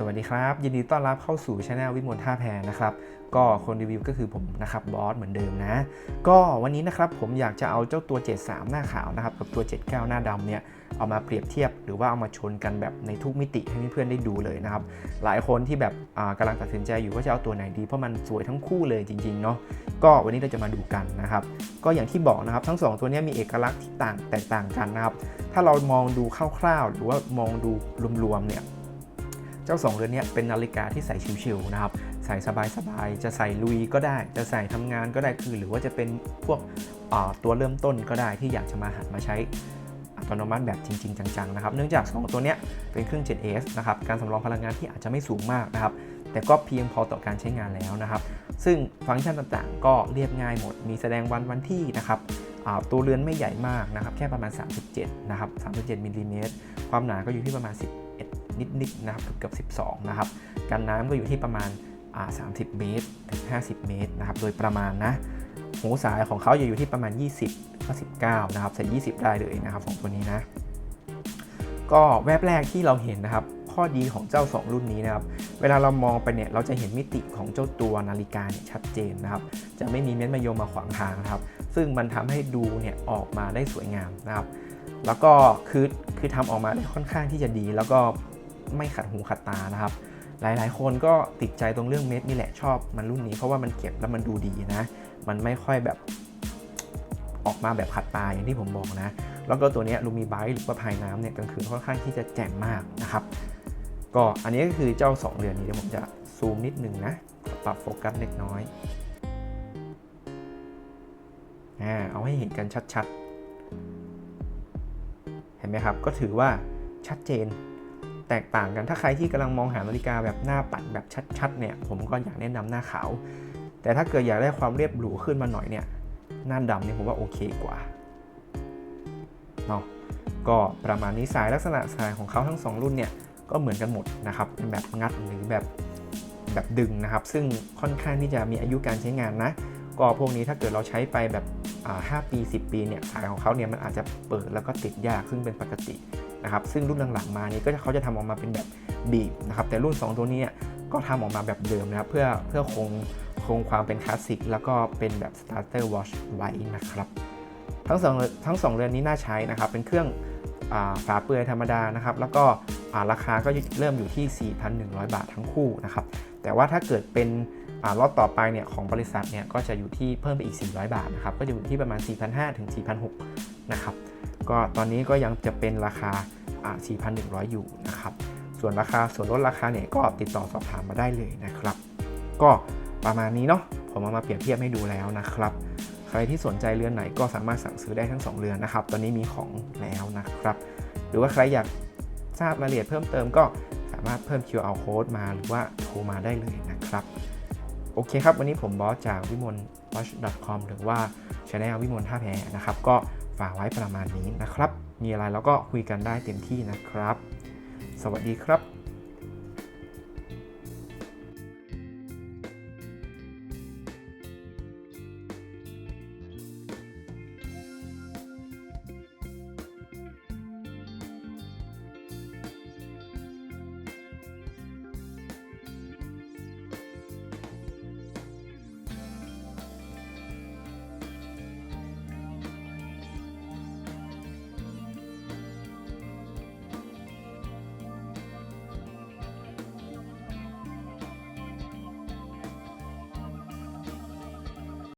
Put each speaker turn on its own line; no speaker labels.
สวัสดีครับ ยินดีต้อนรับเข้าสู่ช anel วิมลท่าแพนะครับ ก็คนรีวิวก็คือผมนะครับบอสเหมือนเดิมนะ ก็วันนี้นะครับผมอยากจะเอาเจ้าตัว 73 หน้าขาวนะครับกับตัว 79 หน้าดำเนี่ยเอามาเปรียบเทียบหรือว่าเอามาชนกันแบบในทุกมิติให้เพื่อนๆได้ดูเลยนะครับ หลายคนที่แบบอ่ากำลังตัดสินใจอยู่ว่าจะเอาตัวไหนดี เพราะมันสวยทั้งคู่เลยจริงๆเนาะก็วันนี้เราจะมาดูกันนะครับ ก็อย่างที่บอกนะครับทั้งสองตัวนี้มีเอกลักษณ์ที่ต่างแตกต่างกันนะครับถ้าเรามองดูคร่าวๆ หรือว่ามองดูรวมๆเนี่ย เจ้า 2 เรือนนี้เป็นนาฬิกาที่ใส่ชิวๆนะครับ ใส่สบายๆ จะใส่ลุยก็ได้ จะใส่ทำงานก็ได้คือ หรือว่าจะเป็นพวกตัวเริ่มต้นก็ได้ที่อยากจะมาหัดมาใช้อัตโนมัติแบบจริง ๆ จังๆนะครับ เนื่องจาก 2 ตัวนี้เป็นเครื่อง 7S นะครับ การสำรองพลังงานที่อาจจะไม่สูงมากนะครับ แต่ก็เพียงพอต่อการใช้งานแล้วนะครับ ซึ่งฟังก์ชันต่างๆ ก็เรียบง่ายหมด มีแสดงวันวันที่นะครับตัวเรือนไม่ใหญ่มากนะครับ แค่ประมาณ 37 นะครับ 37มิลลิเมตร ความหนาก็อยู่ที่ประมาณ11 นิดๆนะครับเกือบ12 นะครับ กันน้ำก็อยู่ที่ประมาณ 30 เมตรถึง 50 เมตรนะครับ โดยประมาณนะ หูสายของเขาจะอยู่ที่ประมาณ 20ก็19 นะครับ ใส่ 20 ได้เลยนะครับของตัวนี้นะ ก็แวบแรกที่เราเห็นนะครับ ข้อดีของเจ้า 2 รุ่นนี้นะครับ เวลาเรามองไปเนี่ยเราจะเห็นมิติของเจ้าตัวนาฬิกาเนี่ยชัดเจนนะครับ จะไม่มีเม็ดมะยมมาขวางทางนะครับ ซึ่งมันทำให้ดูเนี่ยออกมาได้สวยงามนะครับแล้วก็คือคือทำออกมาได้ค่อนข้างที่จะดี แล้วก็ ไม่ขัดหูขัดตานะครับ หลายๆ คนก็ติดใจตรงเรื่องเม็ดนี่แหละชอบมันรุ่นนี้เพราะว่ามันเก็บแล้วมันดูดีนะ มันไม่ค่อยแบบออกมาแบบขัดตาอย่างที่ผมบอกนะ แล้วก็ตัวนี้ลูมีไบหรือว่าภายน้ำเนี่ยกลางคืนค่อนข้างที่จะแจ่มมากนะครับ ก็อันนี้ก็คือเจ้า 2เรือนนี้เดี๋ยวผมจะซูมนิดนึงนะ ปรับโฟกัสเล็กน้อยอ่าเอาให้เห็นกันชัดๆ เห็นไหมครับ ก็ถือว่าชัดเจน แตกต่างกันถ้าใครที่กำลังมองหานาฬิกาแบบหน้าปัดแบบชัดๆเนี่ยผมก็อยากแนะนำหน้าขาว แต่ถ้าเกิดอยากได้ความเรียบหรูขึ้นมาหน่อยเนี่ยหน้าดำเนี่ยผมว่าโอเคกว่าเนาะก็ประมาณนี้สายลักษณะสายของเขาทั้ง 2 รุ่นเนี่ยก็เหมือนกันหมดนะครับเป็นแบบงัดหรือแบบแบบดึงนะครับ ซึ่งค่อนข้างที่จะมีอายุการใช้งานนะ ก็พวกนี้ถ้าเกิดเราใช้ไปแบบอ่า5ปี 10 ปีเนี่ยสายของเขาเนี่ยมันอาจจะเปิดแล้วก็ติดยากซึ่งเป็นปกติ นะครับซึ่งรุ่นหลังๆมานี้ก็จะเขาจะทำออกมาเป็นแบบบีบนะครับแต่รุ่น 2 ตัวนี้ก็ทำออกมาแบบเดิมนะครับเพื่อเพื่อคงคงความเป็นคลาสสิกแล้วก็เป็นแบบ starter watch ไว้นะครับทั้งสองทั้งสองเรือนนี้น่าใช้นะครับเป็นเครื่องอาฝาเปลือยธรรมดานะครับแล้วก็ราคาก็เริ่มอยู่ที่ 4,100 บาททั้งคู่นะครับแต่ว่าถ้าเกิดเป็นอ่ารอบต่อไปเนี่ยของบริษัทเนี่ยก็จะอยู่ที่เพิ่มไปอีก 400 บาทนะครับก็จะอยู่ที่ประมาณ 4,500ถึง4,600นะครับ ก็ตอนนี้ก็ยังจะเป็นราคา 4,100 อยู่นะครับ ส่วนราคาส่วนลดราคาเนี่ยก็ติดต่อสอบถามมาได้เลยนะครับ ก็ประมาณนี้เนาะผมเอามาเปรียบเทียบให้ดูแล้วนะครับ ใครที่สนใจเรือนไหนก็สามารถสั่งซื้อได้ทั้ง 2 เรือนนะครับ ตอนนี้มีของแล้วนะครับ หรือว่าใครอยากทราบรายละเอียดเพิ่มเติมก็สามารถเพิ่ม QR code มาหรือว่าโทรมาได้เลยนะครับ โอเคครับ วันนี้ผมบอสจากวิมล watch.com หรือว่า channel วิมลท่าแพนะครับก็ ฝากไว้ประมาณนี้นะครับ มีอะไรเราก็คุยกันได้เต็มที่นะครับ สวัสดีครับ